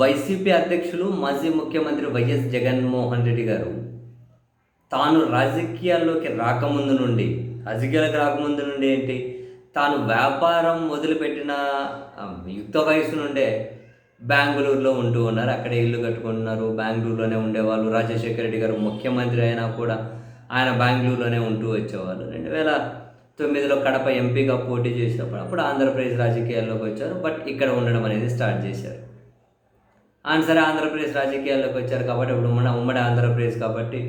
YCP అధ్యక్షులు మాజీ ముఖ్యమంత్రి వైఎస్ జగన్మోహన్ రెడ్డి గారు తాను రాజకీయాల్లోకి రాకముందు నుండి రాజకీయాలకు రాకముందు నుండి ఏంటి? తాను వ్యాపారం మొదలుపెట్టిన యుక్త వయసు నుండే బెంగళూరులో ఉంటూ ఉన్నారు. అక్కడే ఇల్లు కట్టుకుంటున్నారు. బెంగళూరులోనే ఉండేవాళ్ళు. రాజశేఖర రెడ్డి గారు ముఖ్యమంత్రి అయినా కూడా ఆయన బెంగళూరులోనే ఉంటూ వచ్చేవాళ్ళు. రెండు వేల తొమ్మిదిలో కడప ఎంపీగా పోటీ చేసినప్పుడు అప్పుడు ఆంధ్రప్రదేశ్ రాజకీయాల్లోకి వచ్చారు. బట్ ఇక్కడ ఉండడం అనేది స్టార్ట్ చేశారు. ఆన్సర్ ఆంధ్రప్రదేశ్ రాజకీయాల్లోకి వచ్చారు కాబట్టి ఇప్పుడు మన ఉమ్మడి ఆంధ్రప్రదేశ్ కాబట్టి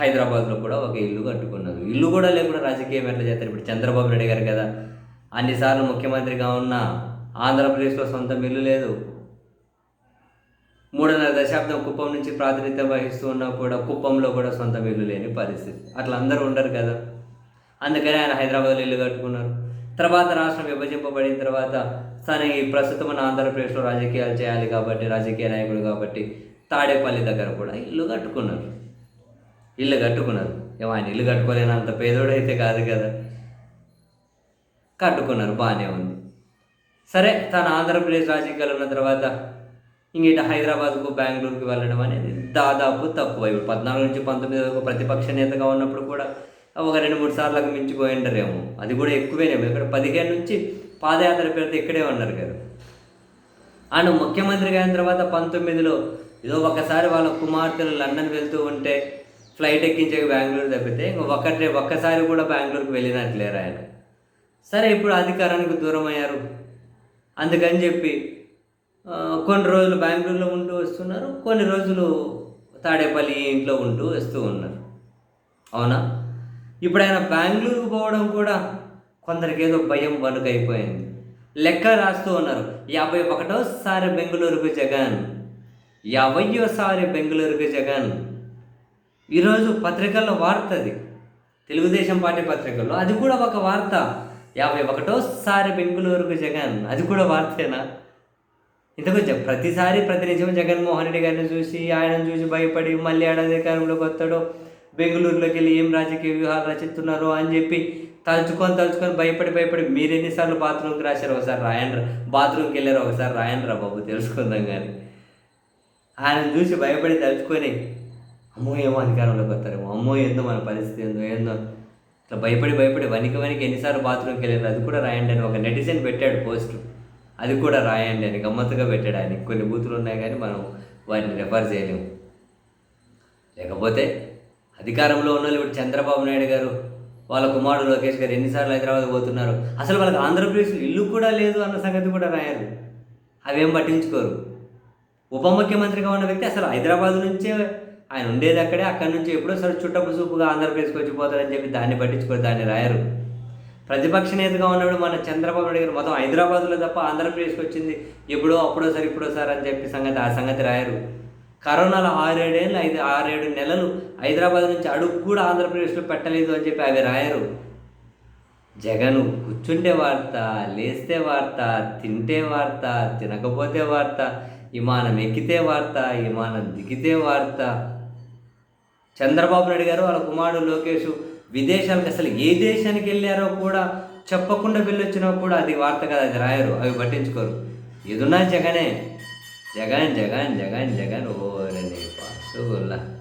హైదరాబాద్లో కూడా ఒక ఇల్లు కట్టుకున్నారు. ఇల్లు కూడా లేకుండా రాజకీయం ఎట్లా చేస్తారు? ఇప్పుడు చంద్రబాబు నాయుడు గారు కదా అన్నిసార్లు ముఖ్యమంత్రిగా ఉన్న ఆంధ్రప్రదేశ్లో సొంత ఇల్లు లేదు. మూడున్నర దశాబ్దం కుప్పం నుంచి ప్రాతినిధ్యం వహిస్తూ ఉన్నా కూడా కుప్పంలో కూడా సొంత ఇల్లు లేని పరిస్థితి. అట్లా అందరూ ఉండరు కదా. అందుకని ఆయన హైదరాబాద్లో ఇల్లు కట్టుకున్నారు. తర్వాత రాష్ట్రం విభజింపబడిన తర్వాత తన ఈ ప్రస్తుతం మన ఆంధ్రప్రదేశ్లో రాజకీయాలు చేయాలి కాబట్టి రాజకీయ నాయకుడు కాబట్టి తాడేపల్లి దగ్గర కూడా ఇల్లు కట్టుకున్నారు. ఇల్లు కట్టుకున్నారు. ఏమో ఆయన ఇల్లు కట్టుకోలేనంత పేదోడైతే కాదు కదా. కట్టుకున్నారు బాగానే ఉంది. సరే తన ఆంధ్రప్రదేశ్ రాజకీయాలు ఉన్న తర్వాత ఇంక హైదరాబాద్కు బెంగళూరుకు వెళ్ళడం అనేది దాదాపు తక్కువ. ఇప్పుడు పద్నాలుగు నుంచి పంతొమ్మిది వరకు ప్రతిపక్ష నేతగా ఉన్నప్పుడు కూడా ఒక రెండు మూడు సార్లకు మించిపోయిండరేమో అది కూడా ఎక్కువేనేమో. ఇక్కడ పదిహేను నుంచి పాదయాత్ర పెడితే ఇక్కడే ఉన్నారు కదా ఆయన ముఖ్యమంత్రిగా అయిన తర్వాత పంతొమ్మిదిలో ఏదో ఒకసారి వాళ్ళ కుమార్తెలు లండన్ వెళ్తూ ఉంటే ఫ్లైట్ ఎక్కించాక బెంగళూరు తప్పితే ఇంక ఒక్కటే ఒక్కసారి కూడా బెంగళూరుకు వెళ్ళినట్లేరు ఆయన. సరే ఇప్పుడు అధికారానికి దూరం అయ్యారు అందుకని చెప్పి కొన్ని రోజులు బెంగళూరులో ఉంటూ వస్తున్నారు. కొన్ని రోజులు తాడేపల్లి ఇంట్లో ఉంటూ వస్తూ ఉన్నారు. అవునా? ఇప్పుడు ఆయన బెంగళూరుకు పోవడం కూడా కొందరికి ఏదో భయం వణుకైపోయింది. లెక్క రాస్తూ ఉన్నారు. యాభై ఒకటోసారి బెంగళూరుకు జగన్. యాభైయోసారి బెంగళూరుకు జగన్. ఈరోజు పత్రికల్లో వార్త అది. తెలుగుదేశం పార్టీ పత్రికల్లో అది కూడా ఒక వార్త. యాభై ఒకటోసారి బెంగళూరుకు జగన్. అది కూడా వార్తేనా? ఇంతకు ప్రతిసారి ప్రతి నిజం జగన్మోహన్ రెడ్డి గారిని చూసి ఆయనను చూసి భయపడి మళ్ళీ ఆడ అధికారంలోకి వస్తాడో. బెంగళూరులోకి వెళ్ళి ఏం రాజకీయ వ్యూహాలు రచిస్తున్నారో అని చెప్పి తలుచుకొని తలుచుకొని భయపడి భయపడి మీరు ఎన్నిసార్లు బాత్రూమ్కి రాశారు ఒకసారి రాయండి బాత్రూమ్కి వెళ్ళారు ఒకసారి రాయండ్రా బాబు తెలుసుకుందాం కానీ ఆయన చూసి భయపడి తలుచుకొని అమ్మో ఏమో అధికారంలోకి వస్తారేమో అమ్మో ఏందో మన పరిస్థితి ఏందో ఏందో. ఇట్లా భయపడి భయపడి వనికి వనికి ఎన్నిసార్లు బాత్రూమ్కి వెళ్ళారు అది కూడా రాయండి అని ఒక నెటిజన్ పెట్టాడు పోస్ట్. అది కూడా రాయండి అని గమ్మత్తుగా పెట్టాడు ఆయన. కొన్ని బూతులు ఉన్నాయి కానీ మనం వాటిని రెఫర్ చేయలేము. లేకపోతే అధికారంలో ఉన్న వాళ్ళు ఇప్పుడు చంద్రబాబు నాయుడు గారు వాళ్ళ కుమారుడు లోకేష్ గారు ఎన్నిసార్లు హైదరాబాద్ పోతున్నారు? అసలు వాళ్ళకి ఆంధ్రప్రదేశ్లో ఇల్లు కూడా లేదు అన్న సంగతి కూడా రాయాలి అవేం పట్టించుకోరు. ఉప ముఖ్యమంత్రిగా ఉన్న వ్యక్తి అసలు హైదరాబాద్ నుంచే ఆయన ఉండేది అక్కడే అక్కడి నుంచి ఎప్పుడో సరే చుట్టపు చూపుగా ఆంధ్రప్రదేశ్కి వచ్చిపోతారని చెప్పి దాన్ని పట్టించుకోరు దాన్ని రాయరు. ప్రతిపక్ష నేతగా ఉన్నప్పుడు మన చంద్రబాబు నాయుడు గారు మొత్తం హైదరాబాద్లో తప్ప ఆంధ్రప్రదేశ్కి వచ్చింది ఎప్పుడో అప్పుడో సార్ ఇప్పుడో సార్ అని చెప్పి సంగతి ఆ సంగతి రాయరు. కరోనాలో ఆరేడేళ్ళు ఐదు ఆరేడు నెలలు హైదరాబాద్ నుంచి అడుగు కూడా ఆంధ్రప్రదేశ్లో పెట్టలేదు అని చెప్పి అవి రాయరు. జగను కూర్చుంటే వార్త లేస్తే వార్త తింటే వార్త తినకపోతే వార్త విమానం ఎక్కితే వార్త విమానం దిగితే వార్త. చంద్రబాబు నాయుడు గారు వాళ్ళ కుమారుడు లోకేష్ విదేశాలకు అసలు ఏ దేశానికి వెళ్ళారో కూడా చెప్పకుండా వెళ్ళొచ్చినా కూడా అది వార్త కదా అది రాయరు అవి పట్టించుకోరు. ఏదున్నా జగనే జగన్ జగన్ జగన్ జగన్ ఓ రే పాసుగుల్లా